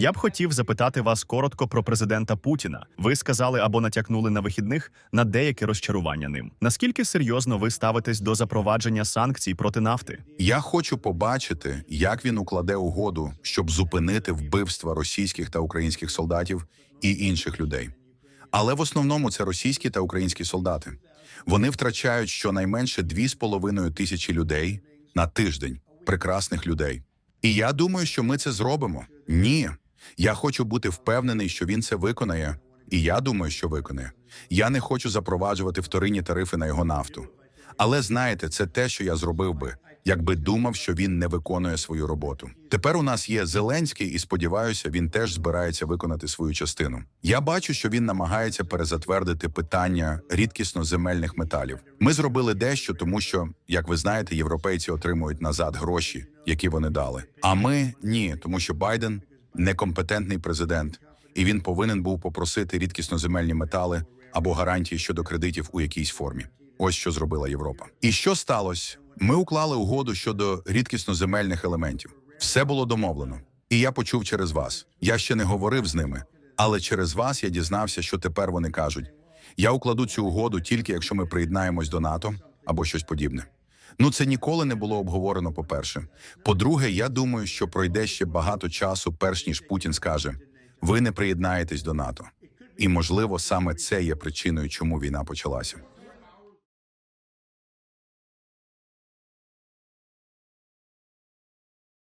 Я б хотів запитати вас коротко про президента Путіна. Ви сказали або натякнули на вихідних на деяке розчарування ним. Наскільки серйозно ви ставитесь до запровадження санкцій проти нафти? Я хочу побачити, як він укладе угоду, щоб зупинити вбивства російських та українських солдатів і інших людей. Але в основному це російські та українські солдати. Вони втрачають щонайменше 2,5 тисячі людей на тиждень, прекрасних людей. І я думаю, що ми це зробимо. Ні. Я хочу бути впевнений, що він це виконає. І я думаю, що виконає. Я не хочу запроваджувати вторинні тарифи на його нафту. Але знаєте, це те, що я зробив би, якби думав, що він не виконує свою роботу. Тепер у нас є Зеленський, і сподіваюся, він теж збирається виконати свою частину. Я бачу, що він намагається перезатвердити питання рідкісно земельних металів. Ми зробили дещо, тому що, як ви знаєте, європейці отримують назад гроші, які вони дали. А ми ні, тому що Байден некомпетентний президент, і він повинен був попросити рідкісно земельні метали або гарантії щодо кредитів у якійсь формі. Ось що зробила Європа. І що сталося? Ми уклали угоду щодо рідкісно земельних елементів. Все було домовлено. І я почув через вас. Я ще не говорив з ними, але через вас я дізнався, що тепер вони кажуть: я укладу цю угоду тільки якщо ми приєднаємось до НАТО або щось подібне. Ну, це ніколи не було обговорено. По-перше, по-друге, я думаю, що пройде ще багато часу, перш ніж Путін скаже: ви не приєднаєтесь до НАТО. І можливо, саме це є причиною, чому війна почалася.